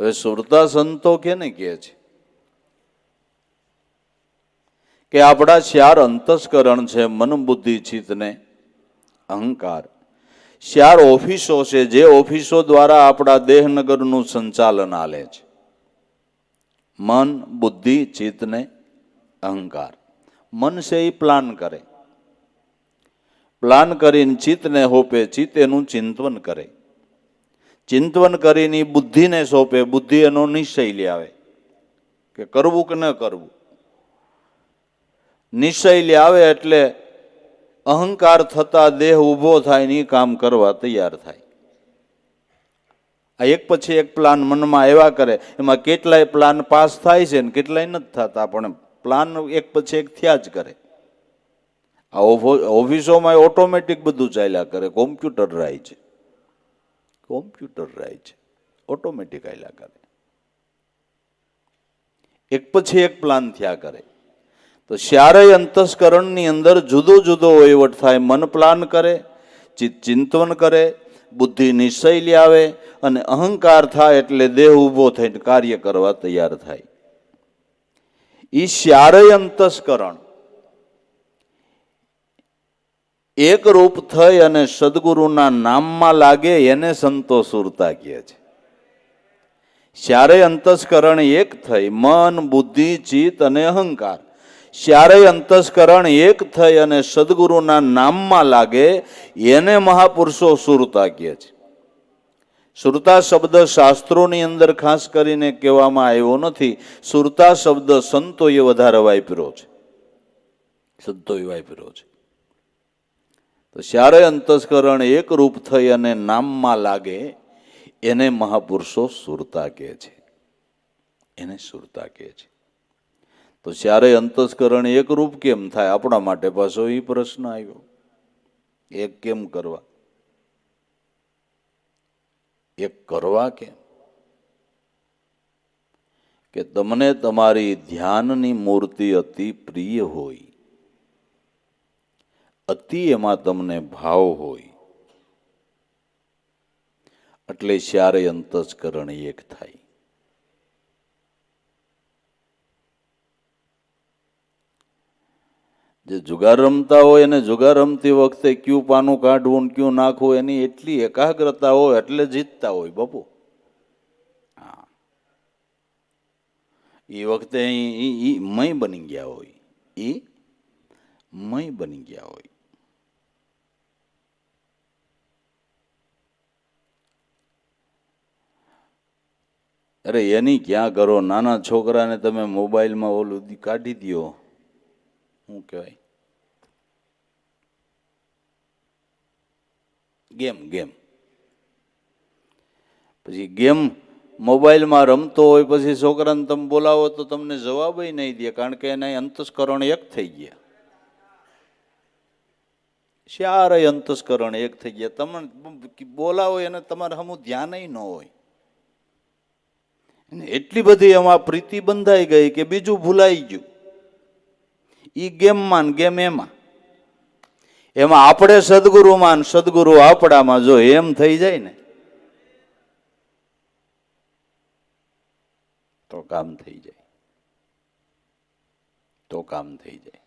હવે સુરતા સંતો કેને કહે છે? કે આપણા ચાર અંતસ્કરણ છે, મન બુદ્ધિ ચિત્તને અહંકાર. ચાર ઓફિસો છે, જે ઓફિસો દ્વારા આપણા દેહનગરનું સંચાલન આલે છે. મન, બુદ્ધિ ચિત્તને અહંકાર. મન છે એ પ્લાન કરે. પ્લાન કરીને ચિત્તને હોપે, ચિત્ત એનું ચિંતવન કરે. ચિંતવન કરીને બુદ્ધિને સોંપે બુદ્ધિ એનો નિશ્ચય લે આવે. કે કરવું કે ન કરવું. નિશ્ચય લે આવે એટલે અહંકાર થતા દેહ ઊભો થાય ને કામ કરવા તૈયાર થાય. આ એક પછી એક પ્લાન મનમાં એવા કરે, એમાં કેટલાય પ્લાન પાસ થાય છે ને કેટલાય નથી થતા, પણ પ્લાન એક પછી એક થયા જ કરે. આ ઓફો- ઓફિસોમાં ઓટોમેટિક બધું ચાલ્યા કરે, કોમ્પ્યુટર રાય છે. કોમ્પ્યુટર રહે છે. ઓટોમેટિક આયલા કરે. એક પછી એક પ્લાન થયા કરે. તો ચારેય અંતસ્કરણની અંદર જુદો જુદો વહીવટ થાય, મન પ્લાન કરે, ચિત્ત ચિંતન કરે, બુદ્ધિ નિશ્ચય લાવે અને અહંકાર થાય એટલે દેહ ઊભો થઈને કાર્ય કરવા તૈયાર થાય. એ ચારેય અંતસ્કરણ એક રૂપ થઈ અને સદગુરુના નામમાં લાગે એને સંતો સુરતા કહે છે. ચારેય અંતસ્કરણ એક થઈ, મન, બુદ્ધિ, ચિત્ત અને અહંકાર. ચારેય અંતસ્કરણ એક થઈ અને સદગુરુના નામમાં લાગે એને મહાપુરુષો સુરતા કહે છે. સુરતા શબ્દ શાસ્ત્રોની અંદર ખાસ કરીને કહેવામાં આવ્યો નથી. સુરતા શબ્દ સંતોએ વધારે વાપર્યો છે. સંતોએ વાપર્યો છે. તો જ્યારે અંતસ્કરણ એક રૂપ થઈ અને નામમાં લાગે, એને મહાપુરુષો સુરતા કહે છે. એને સુરતા કહે છે. તો જ્યારે અંતસ્કરણ એકરૂપ કેમ થાય? આપણા માટે પાછો એ પ્રશ્ન આવ્યો. એક કેમ કરવા? એક કરવા કેમ? કે તમને તમારી ધ્યાનની મૂર્તિ અતિ પ્રિય હોય અતિ એમાં તમને ભાવ હોય. એટલે ચારેય અંતસ્કરણ એક થાય. જે જુગાર રમતા હોય અને જુગાર રમતી વખતે ક્યુ પાનું કાઢવું ક્યુ નાખવું એની એટલી એકાગ્રતા હોય, એટલે જીતતા હોય બાપુ. હા. એ વખતે મય બની ગયા હોય. એ મય બની ગયા હોય. અરે એની ક્યાં કરો? નાના છોકરાને તમે મોબાઈલમાં ઓલું દી કાઢી દ્યો. શું કહેવાય? Game game. પછી ગેમ મોબાઈલમાં રમતો હોય પછી છોકરાને તમે બોલાવો તો તમને જવાબ નહીં દે, કારણ કે એના અંતસ્કરણ એક થઈ ગયા. ચારેય અંતસ્કરણ એક થઈ ગયા. તમે બોલાવો એને, તમારે હમું ધ્યાન ન હોય. અને એટલી બધી એમાં પ્રીતિ બંધાઈ ગઈ કે બીજું ભૂલાઈ ગયું. એ ગેમમાં ને ગેમ એમાં. એમાં આપણે સદગુરુમાં સદગુરુ આપણામાં જો એમ થઈ જાય ને, તો કામ થઈ જાય. તો કામ થઈ જાય.